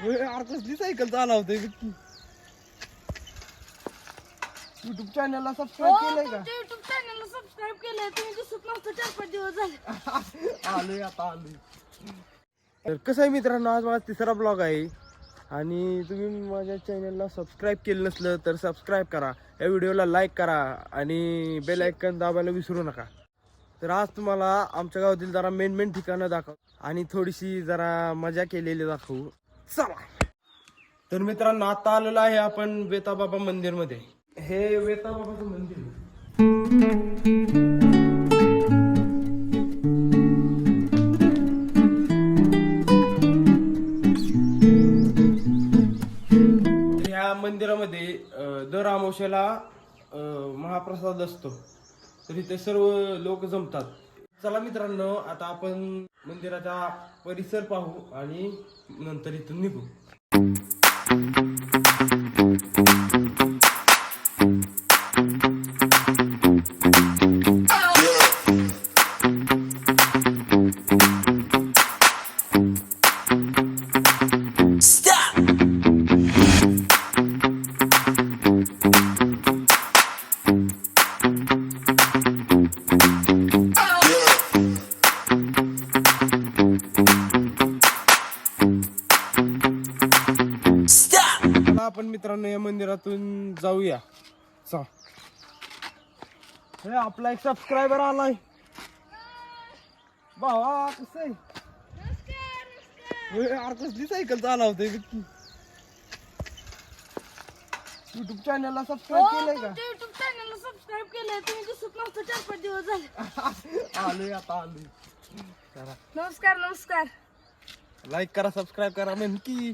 कसली सायकल चालवते युट्यूब चॅनलला सबस्क्राईब केलंय का? युट्यूब चॅनलला सबस्क्राईब केलंय. तुम्ही दिसत नव्हतं चार पाच दिवस झाले. आलोय आता आलोय. तर कसं आहे मित्रांनो आज माझा तिसरा ब्लॉग आहे. आणि तुम्ही माझ्या चॅनलला सबस्क्राईब केलं नसलं तर सबस्क्राईब करा. या व्हिडिओला लाईक करा आणि बेल आयकन दाबायला विसरू नका. तर आज तुम्हाला आमच्या गावातील जरा मेन मेन ठिकाणं दाखव आणि थोडीशी जरा मजा केलेली दाखवू. चला. तर मित्रांनो आता आलेलो आहे आपण वेताबाबा मंदिरमध्ये. हे वेताबाबाचं मंदिर आहे. तर ह्या मंदिरामध्ये अं, दर अमावस्याला अं, महाप्रसाद असतो. तर इथे सर्व लोक जमतात. चला मित्रांनो आता आपण मंदिराचा परिसर पाहू आणि नंतर इथून निघू. आपण मित्रांनो या मंदिरातून जाऊया. चा हे आपला एक सबस्क्रायबर आलाय. भावा कसं आहे? कसली सायकल चालवते युट्यूब चॅनलला सबस्क्राईब केलंय का? युट्यूब चॅनलला सबस्क्राईब केलंय. तुम्ही दिसत नव्हतं चार पाच दिवस झाले. आलोय आता आलोय. करा. नमस्कार नमस्कार. लाईक करा सबस्क्राईब करा नेमकी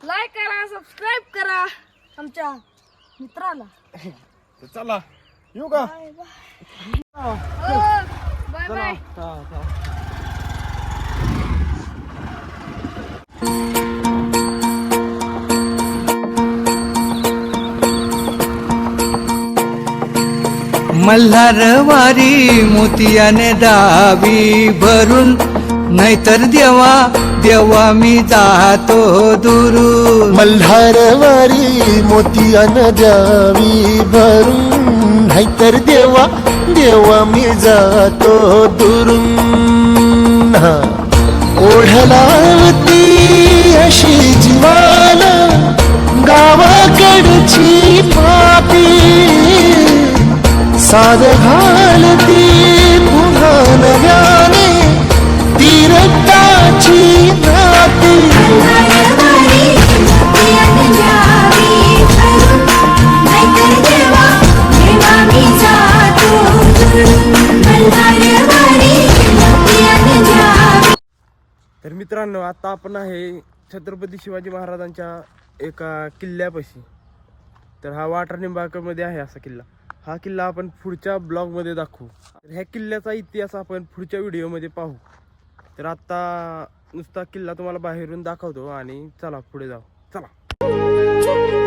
लाईक करा सबस्क्राईब करा आमच्या मित्राला. तर चला येऊ का? बाय बाय बाय चला. बाय हा. मल्हारवारी मोतियाने दावी भरून नाहीतर देवा देवा मी जातो दुरून. मल्हारवारी मोतियान द्यावी भरून. नाहीतर देवा देवा मी जातो दुरून. ओढलावती अशी जीवान गावाकडची पापी. साध घालती तर मित्रांनो आता आपण आहे छत्रपती शिवाजी महाराजांच्या एका किल्ल्यापाशी. तर हा वाटर निंबाळकरमध्ये आहे असा किल्ला. हा किल्ला आपण पुढच्या ब्लॉगमध्ये दाखवू. तर ह्या किल्ल्याचा इतिहास आपण पुढच्या व्हिडिओमध्ये पाहू. तर आत्ता नुसता किल्ला तुम्हाला बाहेरून दाखवतो आणि चला पुढे जाऊ. चला.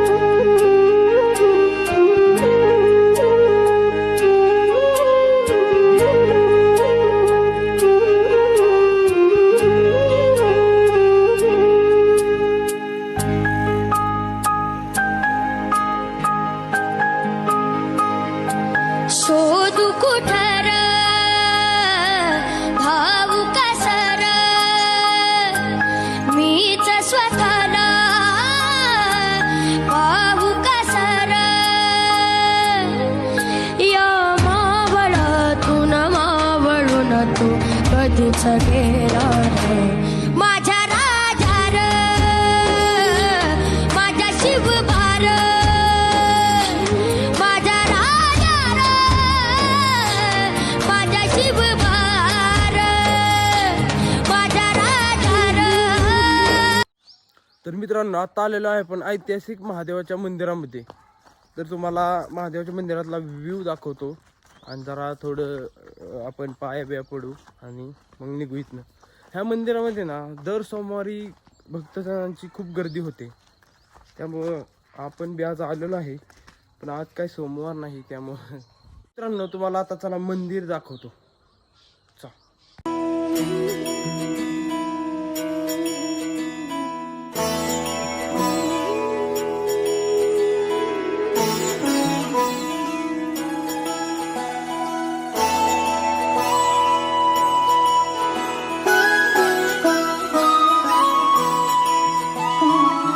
गेला माझ्या माझ्या माझ्या माझ्या तर मित्रांनो आता आलेलो आहे पण ऐतिहासिक महादेवाच्या मंदिरामध्ये. तर तुम्हाला महादेवाच्या मंदिरातला व्ह्यू दाखवतो. आणि जरा थोडं आपण पाया बिया पडू आणि मग निघू इथनं. ह्या मंदिरामध्ये ना दर सोमवारी भक्तजनांची खूप गर्दी होते. त्यामुळं आपण बी आज आलेलो आहे पण आज काय सोमवार नाही त्यामुळं. मित्रांनो तुम्हाला आता चला मंदिर दाखवतो. चा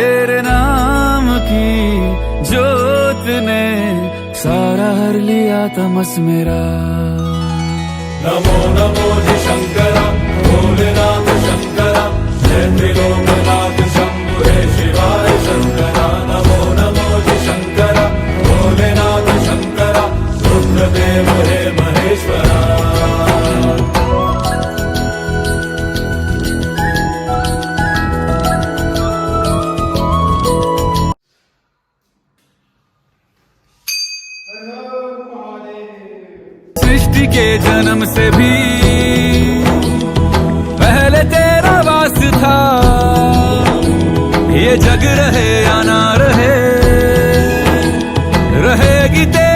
तेरे नाम की जोत ने सारा हर लिया तमस मेरा। नमो नमो शंकरा भोलेनाथ शंकरा जय त्रिलोकनाथ के जन्म से भी पहले तेरा वास था। ये जग रहे या ना रहे रहेगी तेरा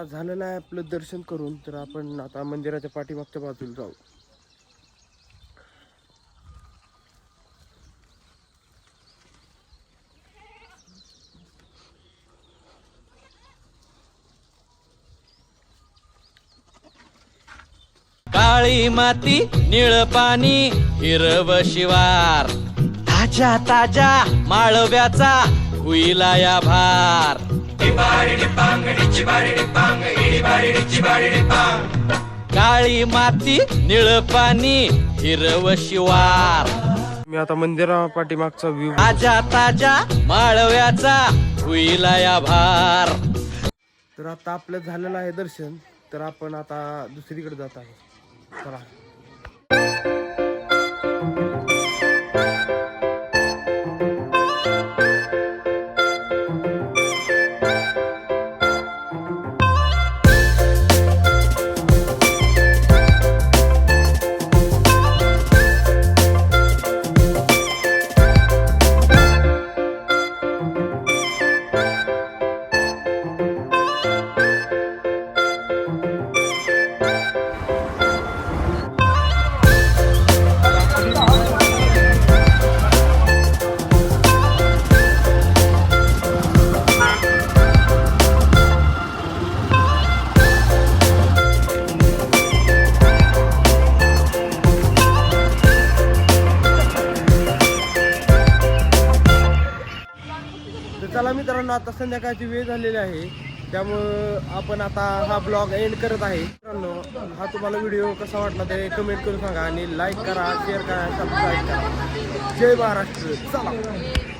आता झालेलं आहे आपलं दर्शन करून तर आपण आता मंदिराच्या पाठीमागच्या बाजूला जाऊ. काळी माती निळ पाणी हिरव शिवार. ताज्या ताज्या माळव्याचा हुईला या भार. काळी माती निळ पाणी हिरव शिवार. मी आता मंदिरा पाठीमागचा व्ह्यू ताज्या ताज्या माळव्याचा हुईला या भार. तर आता आपलं झालेलं आहे दर्शन तर आपण आता दुसरीकडे जात आहे चला. चला मित्रांनो आता संध्याकाळची वेळ झालेली आहे. त्यामुळं आपण आता हा ब्लॉग एंड करत आहे. मित्रांनो हा तुम्हाला व्हिडिओ कसा वाटला ते कमेंट करून सांगा आणि लाईक करा शेअर करा सबस्क्राईब करा. जय महाराष्ट्र. चला.